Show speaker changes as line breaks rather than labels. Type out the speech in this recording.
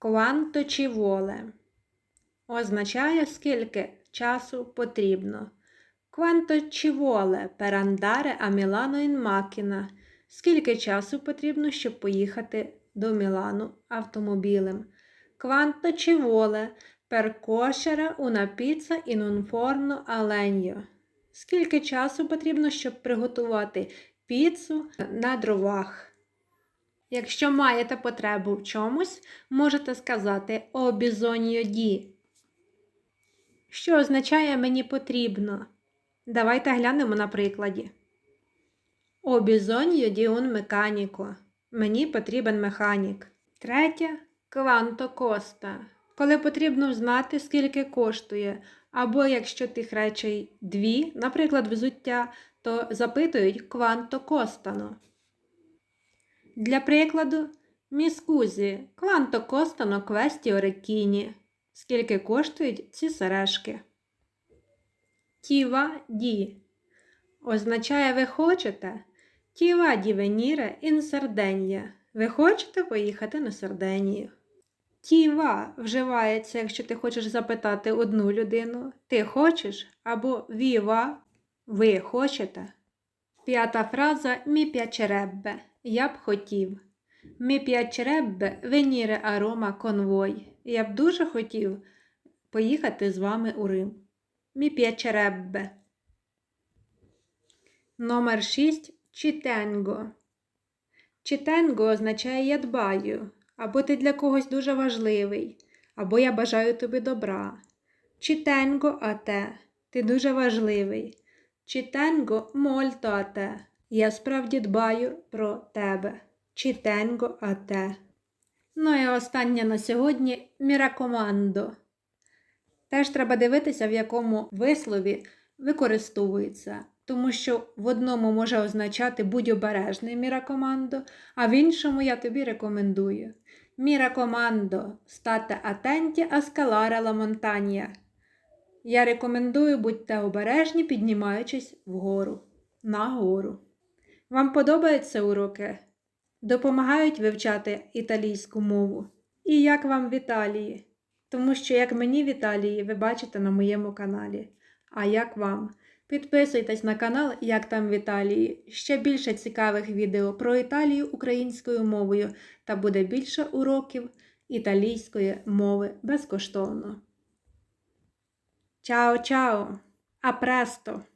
Quanto ci vuole означає скільки часу потрібно. Ci vuole per andare a Milano in macchina? Скільки часу потрібно, щоб поїхати до Мілану автомобілем? Ci vuole per cuocere una pizza in un forno? Скільки часу потрібно, щоб приготувати піцу на дровах? Якщо маєте потребу в чомусь, можете сказати «Ho bisogno di». Що означає мені потрібно? Давайте глянемо на прикладі. Di un meccanico. Мені потрібен механік. Третє quanto costa. Коли потрібно знати, скільки коштує. Або якщо тих речей дві, наприклад, взуття, то запитують quanto costano. Для прикладу, міскузі, quanto costano questi orecchini? Скільки коштують ці сережки? Тіва ді означає ви хочете. Тіва ді venire in Sardegna. Ви хочете поїхати на Сарденію. Тіва вживається, якщо ти хочеш запитати одну людину. Ти хочеш або віва. Ви хочете. П'ята фраза «Mi piacerebbe» Я б хотів. «Mi piacerebbe venire a Roma con voi» Я б дуже хотів поїхати з вами у Рим. «Mi piacerebbe». Номер 6. Читенго. Читенго означає я дбаю, або ти для когось дуже важливий, або я бажаю тобі добра. Читенго а те. Ти дуже важливий. Читенго мольто а те. Я справді дбаю про тебе. Читенго а те. Ну і останнє на сьогодні міракомандо. Теж треба дивитися, в якому вислові використовується, тому що в одному може означати будь обережний міракомандо, а в іншому я тобі рекомендую. Міракомандо, стате атенті а скаларе ла монтанія. Я рекомендую будьте обережні, піднімаючись вгору, нагору. Вам подобаються уроки? Допомагають вивчати італійську мову? І як вам в Італії? Тому що як мені в Італії, ви бачите на моєму каналі. А як вам? Підписуйтесь на канал, як там в Італії. Ще більше цікавих відео про Італію українською мовою та буде більше уроків італійської мови безкоштовно. Ciao ciao, a presto!